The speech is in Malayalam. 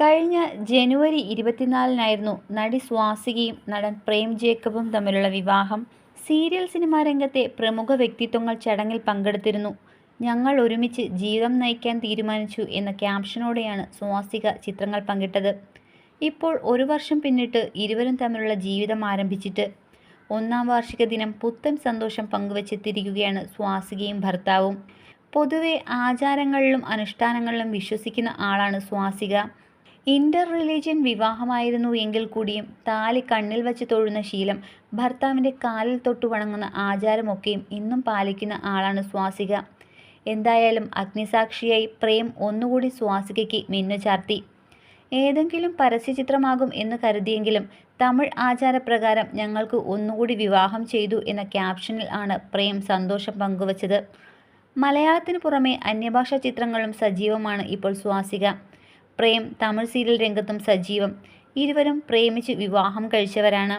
കഴിഞ്ഞ ജനുവരി ഇരുപത്തിനാലിനായിരുന്നു നടി സ്വാസികയും നടൻ പ്രേം ജേക്കബും തമ്മിലുള്ള വിവാഹം. സീരിയൽ സിനിമാ രംഗത്തെ പ്രമുഖ വ്യക്തിത്വങ്ങൾ ചടങ്ങിൽ പങ്കെടുത്തിരുന്നു. ഞങ്ങൾ ഒരുമിച്ച് ജീവിതം നയിക്കാൻ തീരുമാനിച്ചു എന്ന ക്യാപ്ഷനോടെയാണ് സ്വാസിക ചിത്രങ്ങൾ പങ്കിട്ടത്. ഇപ്പോൾ ഒരു വർഷം പിന്നിട്ട് ഇരുവരും തമ്മിലുള്ള ജീവിതം ആരംഭിച്ചിട്ട് ഒന്നാം വാർഷിക ദിനം പുത്തൻ സന്തോഷം പങ്കുവച്ചെത്തിയിരിക്കുകയാണ് സ്വാസികയും ഭർത്താവും. പൊതുവെ ആചാരങ്ങളിലും അനുഷ്ഠാനങ്ങളിലും വിശ്വസിക്കുന്ന ആളാണ് സ്വാസിക. ഇന്റർ റിലീജിയൻ വിവാഹമായിരുന്നു എങ്കിൽ കൂടിയും താലി കണ്ണിൽ വച്ച് തൊഴുന്ന ശീലം ഭർത്താവിന്റെ കാലിൽ തൊട്ടു വണങ്ങുന്ന ആചാരമൊക്കെയും ഇന്നും പാലിക്കുന്ന ആളാണ് സ്വാസിക. എന്തായാലും അഗ്നിസാക്ഷിയായി പ്രേം ഒന്നുകൂടി സ്വാസികയ്ക്ക് മിന്നു ചാർത്തി. ഏതെങ്കിലും പരസ്യചിത്രമാകും എന്ന് കരുതിയെങ്കിലും തമിഴ് ആചാരപ്രകാരം ഞങ്ങൾക്ക് ഒന്നുകൂടി വിവാഹം ചെയ്തു എന്ന ക്യാപ്ഷനിൽ ആണ് പ്രേം സന്തോഷം പങ്കുവച്ചത്. മലയാളത്തിന് പുറമെ അന്യഭാഷാ ചിത്രങ്ങളും സജീവമാണ് ഇപ്പോൾ സ്വാസിക. പ്രേം തമിഴ് സീരിയൽ രംഗത്തും സജീവം. ഇരുവരും പ്രേമിച്ച് വിവാഹം കഴിച്ചവരാണ്.